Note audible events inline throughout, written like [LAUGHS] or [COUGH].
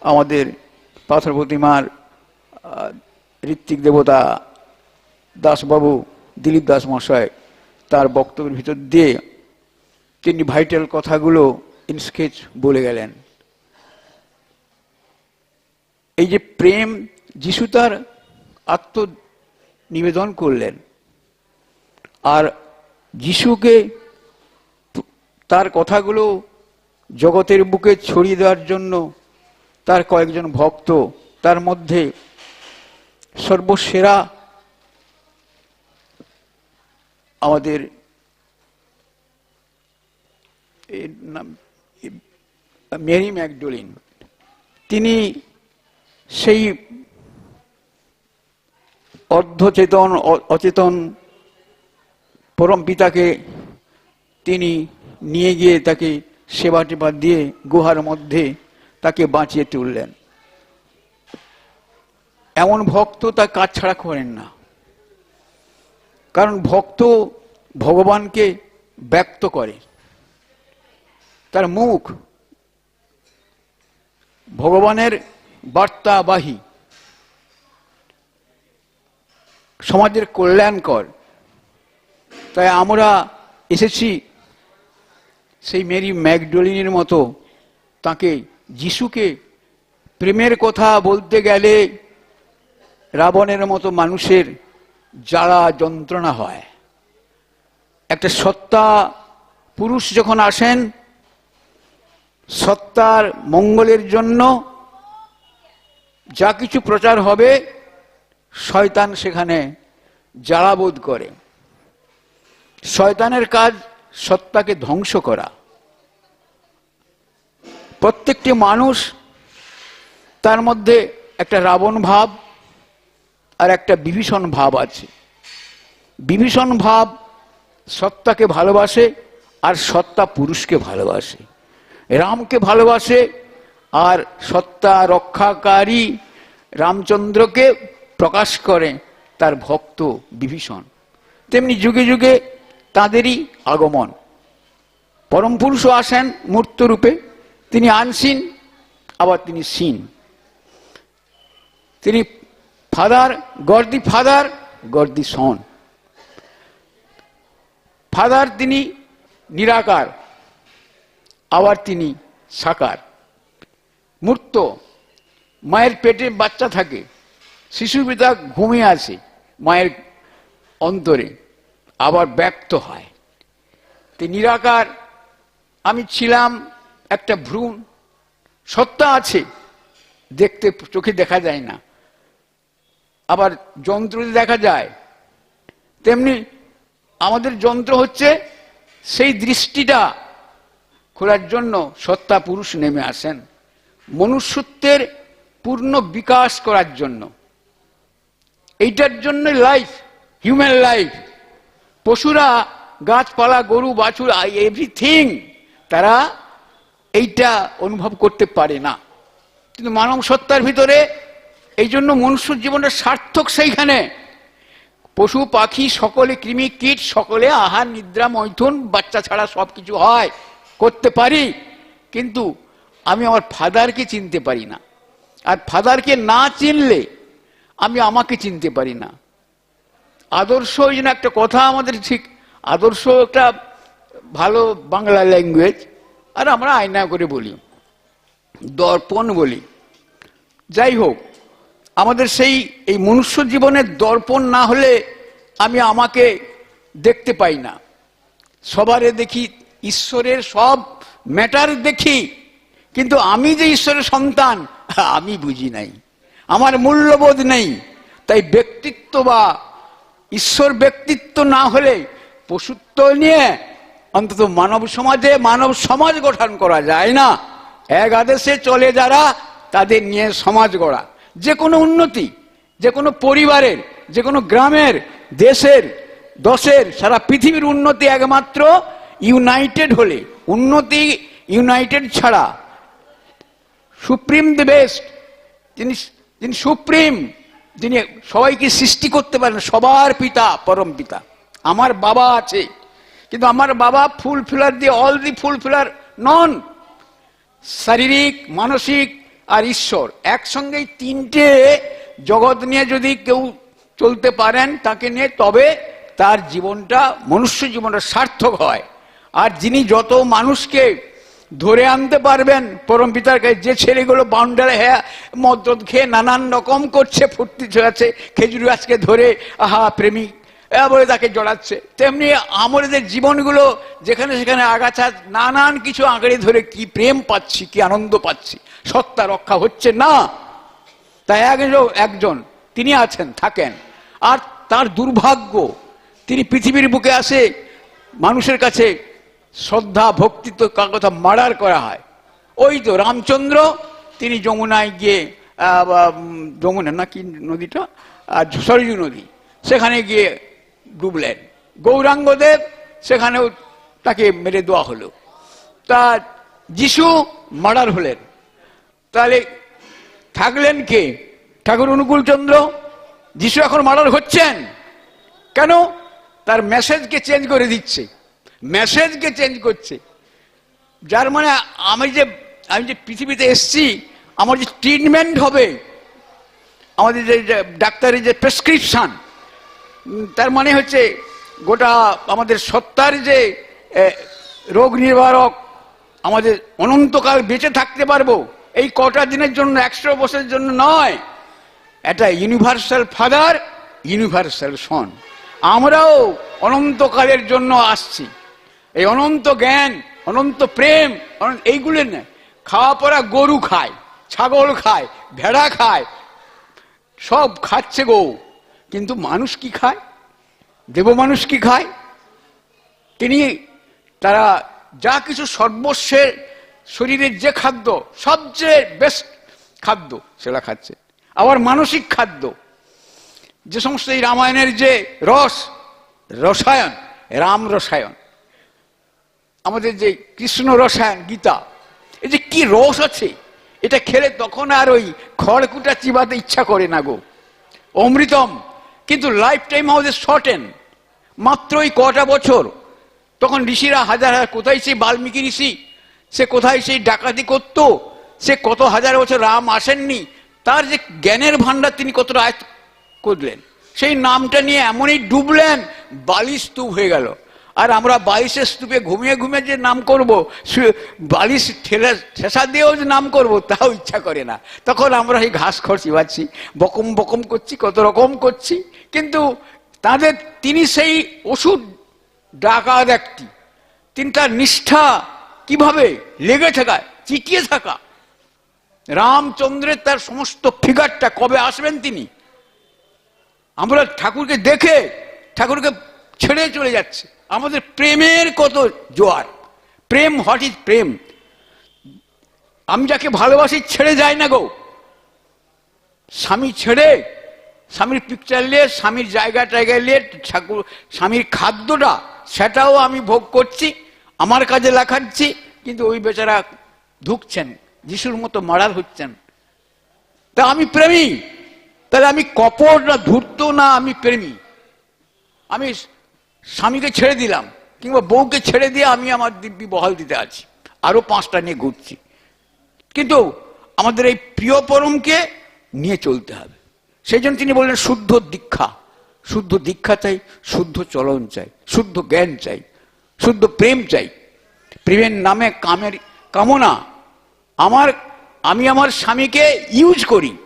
আমাদের পাথর প্রতিমার ঋত্বিক দেবতা দাসবাবু দিলীপ দাস মশাই তার বক্তব্যের ভিতর দিয়ে তিনি ভাইটাল কথাগুলো ইন স্কেচ বলে গেলেন। এই যে প্রেম যিশু তার আত্মনিবেদন করলেন আর যিশুকে তার কথাগুলো জগতের বুকে ছড়িয়ে দেওয়ার জন্য তার কয়েকজন ভক্ত, তার মধ্যে সর্বসেরা আমাদের মেরি ম্যাকডোলিন। তিনি সেই অর্ধচেতন অচেতন পরম পিতাকে তিনি নিয়ে গিয়ে তাকে সেবা টেবা দিয়ে গুহার মধ্যে তাকে বাঁচিয়ে তুললেন। এমন ভক্ত তার কাজ ছাড়া করেন না। কারণ ভক্ত ভগবানকে ব্যক্ত করে। তার মুখ ভগবানের বার্তাবাহী। সমাজের কল্যাণকর। তাই আমরা এসেছি সেই মেরি ম্যাকডোলিনের মতো তাকে যিশুকে প্রেমের কথা বলতে গেলে রাবণের মতো মানুষের জ্বালা যন্ত্রণা হয়। একটা সত্তা পুরুষ যখন আসেন, সত্তার মঙ্গলের জন্য যা কিছু প্রচার হবে, শয়তান সেখানে জ্বালাবোধ করে। শয়তানের কাজ সত্তাকে ধ্বংস করা। প্রত্যেকটি মানুষ তার মধ্যে একটা রাবণ ভাব আর একটা বিভীষণ ভাব আছে। বিভীষণ ভাব সত্তাকে ভালোবাসে আর সত্তা পুরুষকে ভালোবাসে। রামকে ভালোবাসে আর সত্তা রক্ষাকারী রামচন্দ্রকে প্রকাশ করে তার ভক্ত বিভীষণ। তেমনি যুগে যুগে তাঁদেরই আগমন। পরম পুরুষও আসেন মূর্ত রূপে তিনি আনসিন, আবার তিনি সিন। তিনি father, God the father, God the son. Father তিনি নিরাকার, আবার তিনি সাকার। মূর্ত, মায়ের পেটে বাচ্চা থাকে শিশু পিতা ঘুমিয়ে আছে মায়ের অন্তরে, আবার ব্যক্ত হয়। তো নিরাকার, আমি ছিলাম একটা ভ্রূণ। সত্তা আছে, দেখতে চোখে দেখা যায় না। আবার যন্ত্র দেখা যায়, তেমনি আমাদের যন্ত্র হচ্ছে সেই দৃষ্টিটা খোলার জন্য সত্তা পুরুষ নেমে আসেন। মনুষ্যত্বের পূর্ণ বিকাশ করার জন্য। এইটার জন্য লাইফ হিউম্যান লাইফ পশুরা, গাছপালা, গরু, বাছুর এভরিথিং তারা এইটা অনুভব করতে পারে না। কিন্তু মানব সত্তার ভিতরে এই জন্য মনুষ্য জীবনের সার্থক সেইখানে। পশু, পাখি, সকলে কৃমি, কীট, সকলে আহার, নিদ্রা, মৈথুন, বাচ্চা ছাড়া সব কিছু হয়, করতে পারি। কিন্তু আমি আমার ফাদারকে চিনতে পারি না। আর ফাদারকে না চিনলে আমি আমাকে চিনতে পারি না। আদর্শ ওই জন্য একটা কথা আমাদের ঠিক, আদর্শ একটা ভালো বাংলা ল্যাঙ্গুয়েজ আর আমরা আয়না করে বলি, দর্পণ বলি। যাই হোক, আমাদের সেই, এই মনুষ্য জীবনের দর্পণ না হলে আমি আমাকে দেখতে পাই না। সবারে দেখি, ঈশ্বরের সব ম্যাটার দেখি, কিন্তু আমি যে ঈশ্বরের সন্তান, আমি বুঝি নাই। আমার মূল্যবোধ নেই। তাই ব্যক্তিত্ব বা ঈশ্বর ব্যক্তিত্ব না হলে পশুত্ব নিয়ে অন্তত মানব সমাজে মানব সমাজ গঠন করা যায় না। এক আদেশে চলে যারা, তাদের নিয়ে সমাজ গড়া। যে কোনো উন্নতি, যে কোনো পরিবারের, যে কোনো গ্রামের, দেশের, দশের, সারা পৃথিবীর উন্নতি একমাত্র ইউনাইটেড হলে, উন্নতি ইউনাইটেড ছাড়া। সুপ্রিম দ্য বেস্ট যিনি যিনি সুপ্রিম যিনি সবাইকে সৃষ্টি করতে পারেন, সবার পিতা, পরম পিতা। আমার বাবা আছে। কিন্তু আমার বাবা ফুল ফিলার দিয়ে অল দি ফুল ফিলার নন। শারীরিক, মানসিক আর ঈশ্বর। একসঙ্গেই তিনটে জগৎ নিয়ে যদি কেউ চলতে পারেন তাকে নিয়ে, তবে তার জীবনটা, মনুষ্য জীবনটা সার্থক হয়। আর যিনি যত মানুষকে ধরে আনতে পারবেন, পরম পিতার কাছে যে ছেলেগুলো বাউন্ডারে হ্যাঁ মদ টদ খেয়ে নানান রকম করছে, ফুর্তি আছে খেজুরি গাছকে ধরে, আহা, প্রেমিক বলে তাকে জড়াচ্ছে। তেমনি আমাদের জীবনগুলো যেখানে সেখানে আগাছা, নানান কিছু আঁকড়ে ধরে কি প্রেম পাচ্ছি, কি আনন্দ পাচ্ছি। সত্তা রক্ষা হচ্ছে না। তাই একজন একজন, তিনি আছেন, থাকেন। আর তার দুর্ভাগ্য, তিনি পৃথিবীর বুকে আসে, মানুষের কাছে শ্রদ্ধা, ভক্তি তো কথা মার্ডার করা হয়। ওই তো রামচন্দ্র, তিনি যমুনায় গিয়ে যমুনা না কি নদীটা? আর সরজু নদী। সেখানে গিয়ে ডুবলেন। গৌরাঙ্গদেব সেখানেও তাকে মেরে দেওয়া হলো। তা যিশু মার্ডার হলেন। তাহলে থাকলেন কে? ঠাকুর অনুকূলচন্দ্র? যিশু এখন মার্ডার হচ্ছেন? কেন? তার মেসেজকে চেঞ্জ করে দিচ্ছে। মেসেজকে চেঞ্জ করছে। যার মানে আমি যে আমি যে পৃথিবীতে এসছি, আমার যে ট্রিটমেন্ট হবে, আমাদের যে ডাক্তারের যে প্রেসক্রিপশন তার মানে হচ্ছে গোটা আমাদের সত্তার যে রোগ নিবারক আমাদের অনন্তকাল বেঁচে থাকতে পারব, এই কটা দিনের জন্য, একশো বছরের জন্য নয়। এটা ইউনিভার্সাল ফাদার ইউনিভার্সাল সন আমরাও অনন্তকালের জন্য আসছি। এই অনন্ত জ্ঞান, অনন্ত প্রেম এইগুলো না, খাওয়া পড়া গরু খায়, ছাগল খায়, ভেড়া খায়, সব খাচ্ছে গো। কিন্তু মানুষ কি খায়? দেব মানুষ কি খায়? তিনি তারা যা কিছু সর্বস্বের শরীরের যে খাদ্য, সবচেয়ে বেস্ট খাদ্য সেটা খাচ্ছে। আবার মানসিক খাদ্য। যে সমস্ত এই রামায়ণের যে রস, রসায়ন, রাম রসায়ন, আমাদের যে কৃষ্ণ রসায়ন, গীতা, এই যে কি রস আছে, এটা খেলে তখন আর ওই খড়কুটা চিবাতে ইচ্ছা করে না গো। অমৃতম কিন্তু লাইফ টাইম আমাদের শর্টেন মাত্র ওই কটা বছর? তখন ঋষিরা হাজার হাজার, কোথায় সেই বাল্মীকি ঋষি? সে কোথায় সেই ডাকাতি করত? সে কত হাজার বছর রাম আসেননি? তার যে জ্ঞানের ভান্ডার তিনি কতটা আয়ত্ত করলেন? সেই নামটা নিয়ে এমনই ডুবলেন বালিস্তূপ হয়ে গেল। আর আমরা বালিশের স্তূপে ঘুমিয়ে ঘুমিয়ে যে নাম করব বালিশ ঠেলে ঠেসা দিয়েও যে নাম করব, তাও ইচ্ছা করে না। তখন আমরা এই ঘাস খড় চিবাচ্ছি বকম বকম করছি, কত রকম করছি। কিন্তু তাদের তিনি সেই ওষুধ ডাকাত একটি। তিনি তার নিষ্ঠা কীভাবে লেগে থাকা চিটিয়ে থাকা। রামচন্দ্রের তার সমস্ত ফিগারটা কবে আসবেন তিনি? আমরা ঠাকুরকে দেখে ঠাকুরকে ছেড়ে চলে যাচ্ছে। আমাদের প্রেমের কত জোয়ার। প্রেম, হোয়াট ইজ প্রেম? আমি যাকে ভালোবাসি ছেড়ে যায় না গো। স্বামী ছেড়ে, স্বামীর পিকচার নিয়ে, স্বামীর জায়গা টায়গা নিয়ে, ঠাকুর, স্বামীর খাদ্যটা, সেটাও আমি ভোগ করছি, আমার কাজে লাখাচ্ছি কিন্তু ওই বেচারা ঢুকছেন যিশুর মতো মারার হচ্ছেন। তা আমি প্রেমী। তাহলে আমি কপট না ধূর্ত না আমি প্রেমী? আমি স্বামীকে ছেড়ে দিলাম, কিংবা বউকে ছেড়ে দিয়ে আমি আমার দিব্যি বহাল দিতে আছি, আরও পাঁচটা নিয়ে ঘুরছি। কিন্তু আমাদের এই প্রিয় পরমকে নিয়ে চলতে হবে। সেই জন্য তিনি বললেন, শুদ্ধ দীক্ষা শুদ্ধ দীক্ষা চাই, শুদ্ধ চলন চাই, শুদ্ধ জ্ঞান চাই, শুদ্ধ প্রেম চাই। প্রেমের নামে কামের কামনা, আমার, আমি আমার স্বামীকে ইউজ করি।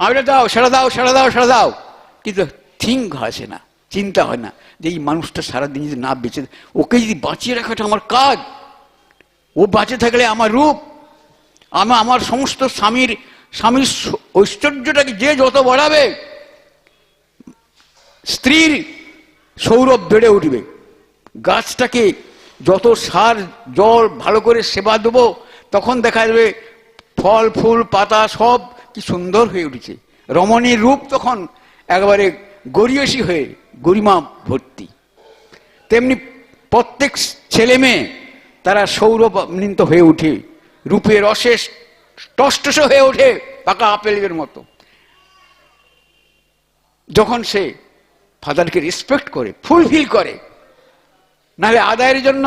এটা দাও, সেটা দাও সেটা দাও সেটা দাও। কিন্তু থিঙ্ক আসে না। চিন্তা হয় না যে এই মানুষটা সারাদিন যদি না বেঁচে ওকে যদি বাঁচিয়ে রাখাটা আমার কাজ, ও বাঁচে থাকলে আমার রূপ। আমি, আমার সমস্ত স্বামীর স্বামীর ঐশ্বর্যটাকে যে যত বাড়াবে, স্ত্রীর সৌরভ বেড়ে উঠবে। গাছটাকে যত সার, জল ভালো করে সেবা দেবো, তখন দেখা যাবে ফল, ফুল, পাতা সব কি সুন্দর হয়ে উঠেছে। রমণীর রূপ তখন একবারে গরিয়সী হয়ে গরিমা ভর্তি। তেমনি প্রত্যেক ছেলে মেয়ে তারা সৌরভনিত হয়ে উঠে রূপে রসে টষ্টস হয়ে ওঠে পাকা আপেলের মতো। যখন সে ফাদারকে রেসপেক্ট করে ফুলফিল করে, নাহলে আদায়ের জন্য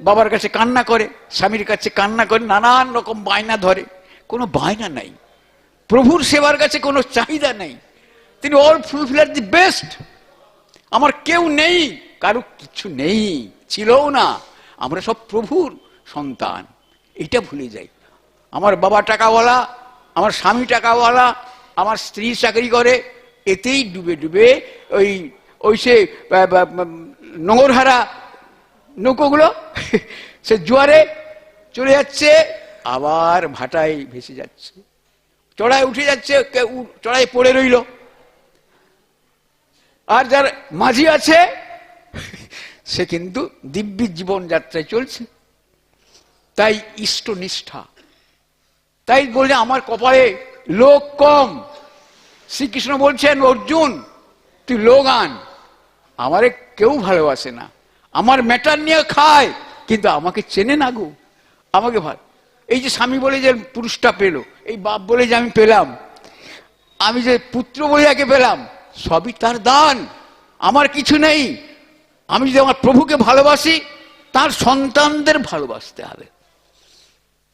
বাবার কাছে কান্না করে, স্বামীর কাছে কান্না করে, নানান রকম বায়না ধরে। কোনো বায়না নাই। প্রভুর সেবার কাছে কোনো চাহিদা নেই। তিনি অল ফুলফিল আর দি বেস্ট আমার কেউ নেই, কারও কিছু নেই, ছিলও না। আমরা সব প্রভুর সন্তান, এটা ভুলে যাই। আমার বাবা টাকাওয়ালা, আমার স্বামী টাকাওয়ালা, আমার স্ত্রী চাকরি করে, এতেই ডুবে ডুবে ওই ওই সে নোংরহারা নৌকোগুলো, [LAUGHS] সে জোয়ারে চলে যাচ্ছে, আবার ভাটায় ভেসে যাচ্ছে। চড়ায় উঠে যাচ্ছে চড়ায় পড়ে রইল। আর যার মাঝি আছে, সে কিন্তু দিব্যি জীবনযাত্রায় চলছে। তাই ইষ্ট নিষ্ঠা তাই বলছে, আমার কপালে লোক কম। শ্রীকৃষ্ণ বলছেন, অর্জুন, তুই লোক আন আমারে কেউ ভালোবাসে না। আমার ম্যাটার নিয়ে খায়, কিন্তু আমাকে চেনে না গো। আমাকে ভালো এই যে স্বামী বলে যে পুরুষটা পেল, এই বাপ বলে যে আমি পেলাম। আমি যে পুত্র বলে যাকে পেলাম সবই তার দান। আমার কিছু নেই। আমি যদি আমার প্রভুকে ভালোবাসি, তার সন্তানদের ভালোবাসতে হবে।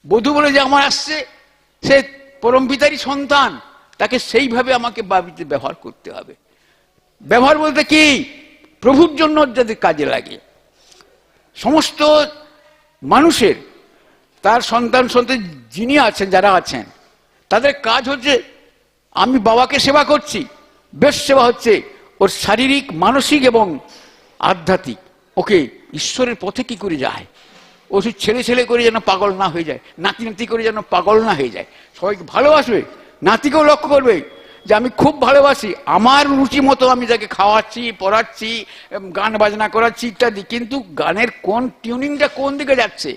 বধূ বলে যে আমার আসছে, সে পরম পিতারই সন্তান, তাকে সেইভাবে আমাকে বাবিতে ব্যবহার করতে হবে। ব্যবহার বলতে কি? প্রভুর জন্য যাতে কাজে লাগে। সমস্ত মানুষের, তার সন্তান সন্তান যিনি আছেন, যারা আছেন, তাদের কাজ হচ্ছে, আমি বাবাকে সেবা করছি। বেশ সেবা হচ্ছে ওর শারীরিক, মানসিক এবং আধ্যাত্মিক। ওকে ঈশ্বরের পথে কি করে যায়? ও শুধু ছেলে ছেলে করে যেন পাগল না হয়ে যায় নাতি নাতি করে যেন পাগল না হয়ে যায়। সবাইকে ভালোবাসবে, নাতিকেও লক্ষ্য করবে যে আমি খুব ভালোবাসি, আমার রুচি মতো আমি তাকে খাওয়াচ্ছি, পড়াচ্ছি গান বাজনা করাচ্ছি ইত্যাদি, কিন্তু গানের কোন টিউনিংটা কোন দিকে যাচ্ছে?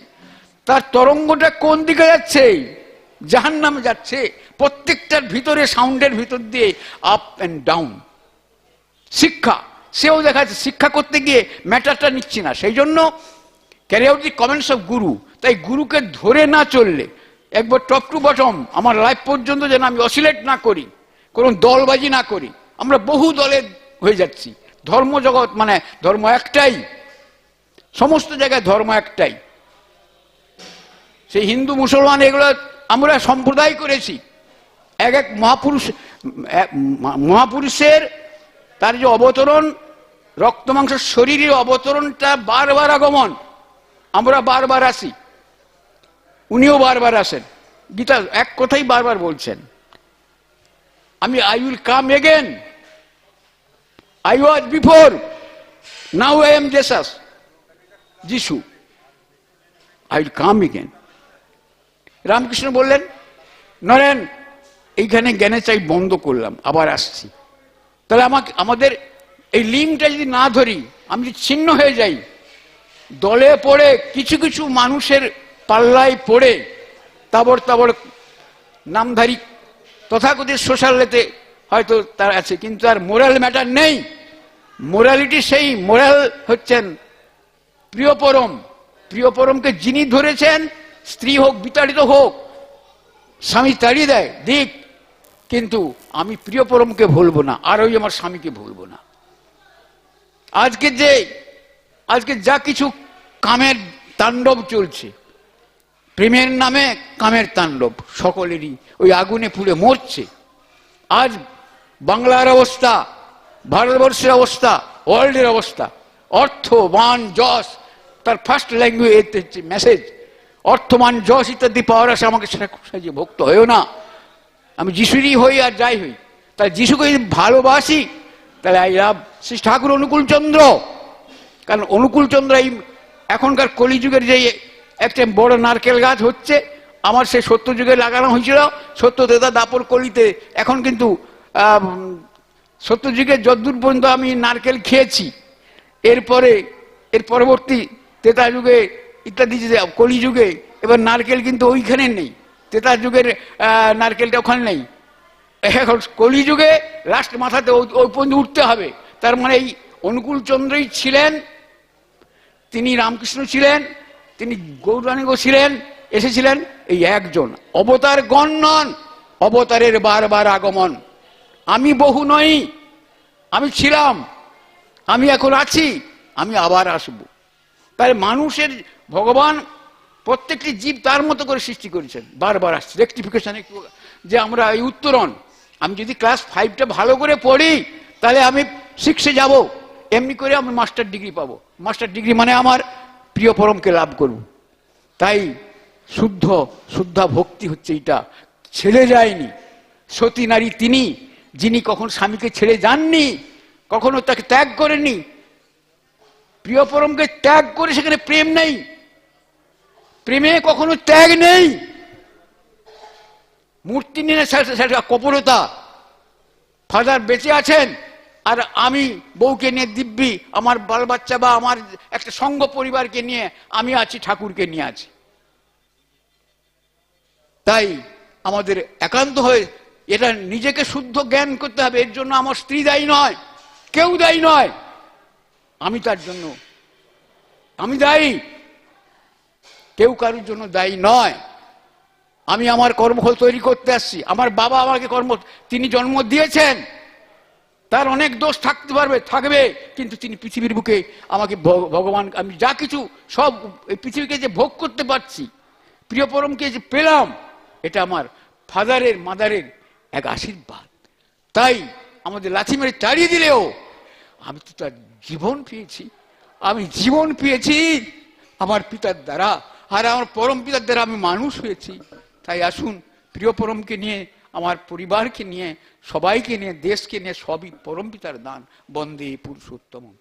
তার তরঙ্গটা কোন দিকে যাচ্ছে? জাহান নামে যাচ্ছে, প্রত্যেকটার ভিতরে সাউন্ডের ভিতর দিয়ে আপ অ্যান্ড ডাউন শিক্ষা, সেও দেখা যাচ্ছে শিক্ষা করতে গিয়ে ম্যাটারটা নিচ্ছি না। সেই জন্য carry out the comments of guru তাই গুরুকে ধরে না চললে, একবার টপ টু বটম আমার লাইফ পর্যন্ত যেন আমি অসিলেট না করি, কোনো দলবাজি না করি, আমরা বহু দলে হয়ে যাচ্ছি। ধর্ম জগৎ মানে ধর্ম একটাই, সমস্ত জায়গায় ধর্ম একটাই। সেই হিন্দু, মুসলমান, এগুলো আমরা সম্প্রদায় করেছি। এক এক মহাপুরুষ মহাপুরুষের তার যে অবতরণ, রক্ত মাংস শরীরের অবতরণটা বারবার আগমন। আমরা বারবার আসি। উনিও বারবার আসেন। গীতা এক কথাই বারবার বলছেন। আমি I will come again. I was before. Now I am Jesus. যিশু I will come again. Ramakrishna বললেন, নরেন, এইখানে জ্ঞানে চাই বন্ধ করলাম, আবার আসছি। তাহলে আমাকে, আমাদের এই লিঙ্কটা যদি না ধরি, আমি যদি ছিন্ন হয়ে যাই, দলে পড়ে কিছু কিছু মানুষের পাল্লায় পড়ে, তাবর তাবর নামধারী তথাকথিত সোশ্যালেতে হয়তো তার আছে, কিন্তু আর মোরাল ম্যাটার নেই। মোরালিটি সেই, মোরাল হচ্ছেন প্রিয়পরম। প্রিয়পরমকে যিনি ধরেছেন স্ত্রী হোক, বিতাড়িত হোক, স্বামী তাড়িয়ে দেয় দিক কিন্তু আমি প্রিয়পরমকে ভুলবো না, আর ওই আমার স্বামীকে ভুলবো না। আজকে যে, আজকে যা কিছু কামের তাণ্ডব চলছে, প্রেমের নামে কামের তাণ্ডব, সকলেরই ওই আগুনে পুড়ে মরছে। আজ বাংলার অবস্থা, ভারতবর্ষের অবস্থা ওয়ার্ল্ডের অবস্থা, অর্থ, মান, যশ, তার ফার্স্ট ল্যাঙ্গুয়েজ হচ্ছে মেসেজ অর্থমান যশ ইত্যাদি পাওয়ার আসে আমাকে সাজিয়ে ভক্ত হয়েও না। আমি যিশুরই হই আর যাই হই। তাহলে যিশুকে যদি ভালোবাসি, তাহলে আই লাভ শ্রী ঠাকুর অনুকূল চন্দ্র। কারণ অনুকূল চন্দ্র এই এখনকার কলিযুগের যে একটা বড় নারকেল গাছ হচ্ছে, আমার সেই সত্য যুগে লাগানো হয়েছিল। সত্য দেদা দাপর কলিতে এখন কিন্তু সত্য যুগে যদ্দূর পর্যন্ত আমি নারকেল খেয়েছি। এরপরে, এর পরবর্তী তেতা যুগে ইত্যাদি যে কলিযুগে, এবার নারকেল কিন্তু ওইখানে নেই। তেতার যুগের নারকেলটা ওখানে নেই। এখন কলিযুগে লাস্ট মাথাতে ওই পর্যন্ত উঠতে হবে। তার মানে এই অনুকূল চন্দ্রই ছিলেন, তিনি রামকৃষ্ণ ছিলেন, তিনি গৌরাঙ্গ ছিলেন, এসেছিলেন এই একজন। অবতার গণ নন, অবতারের বারবার আগমন। আমি বহু নই, আমি ছিলাম, আমি এখন আছি, আমি আবার আসব। তাই মানুষের ভগবান প্রত্যেকটি জীব তার মতো করে সৃষ্টি করেছেন। বারবার আসছে। রেক্টিফিকেশন একটু যে আমরা এই উত্তরণ, আমি যদি ক্লাস ফাইভটা ভালো করে পড়ি, তাহলে আমি সিক্সে যাব। এমনি করে আমি মাস্টার ডিগ্রি পাবো। মাস্টার ডিগ্রি মানে আমার প্রিয় পরমকে লাভ করব। তাই শুদ্ধ, শুদ্ধা ভক্তি হচ্ছে এটা। ছেড়ে যায়নি। সতী নারী তিনি, যিনি কখন স্বামীকে ছেড়ে যাননি, কখনো তাকে ত্যাগ করেননি প্রিয় পরমকে ত্যাগ করে সেখানে প্রেম নেই। প্রেমে কখনো ত্যাগ নেই। মূর্তি নিয়ে কপরতা ফাদার বেঁচে আছেন, আর আমি বউকে নিয়ে দিব্যি, আমার বাল বাচ্চা বা আমার একটা সঙ্গ পরিবারকে নিয়ে আমি আছি, ঠাকুরকে নিয়ে আছি। তাই আমাদের একান্ত হয়ে এটা নিজেকে শুদ্ধ জ্ঞান করতে হবে, এর জন্য আমার স্ত্রী দায়ী নয়, কেউ দায়ী নয়। আমি তার জন্য, আমি দায়ী। কেউ কারোর জন্য দায়ী নয়। আমি আমার কর্মফল তৈরি করতে আসছি। আমার বাবা আমাকে কর্ম, তিনি জন্ম দিয়েছেন। তার অনেক দোষ থাকতে পারবে, থাকবে, কিন্তু তিনি পৃথিবীর বুকে আমাকে ভগবান, আমি যা কিছু সব পৃথিবীকে যে ভোগ করতে পারছি, প্রিয় পরমকে যে পেলাম, এটা আমার ফাদারের, মাদারের এক আশীর্বাদ। তাই আমাদের লাথি মেরে তাড়িয়ে দিলেও, আমি তো তার জীবন পেয়েছি। আমি জীবন পেয়েছি আমার পিতার দ্বারা। আর আমার পরম পিতার দ্বারা আমি মানুষ হয়েছি। তাই আসুন, প্রিয় পরমকে নিয়ে, আমার পরিবারকে নিয়ে, সবাইকে নিয়ে, দেশকে নিয়ে সবই পরম পিতার দান। বন্দে পুরুষোত্তম।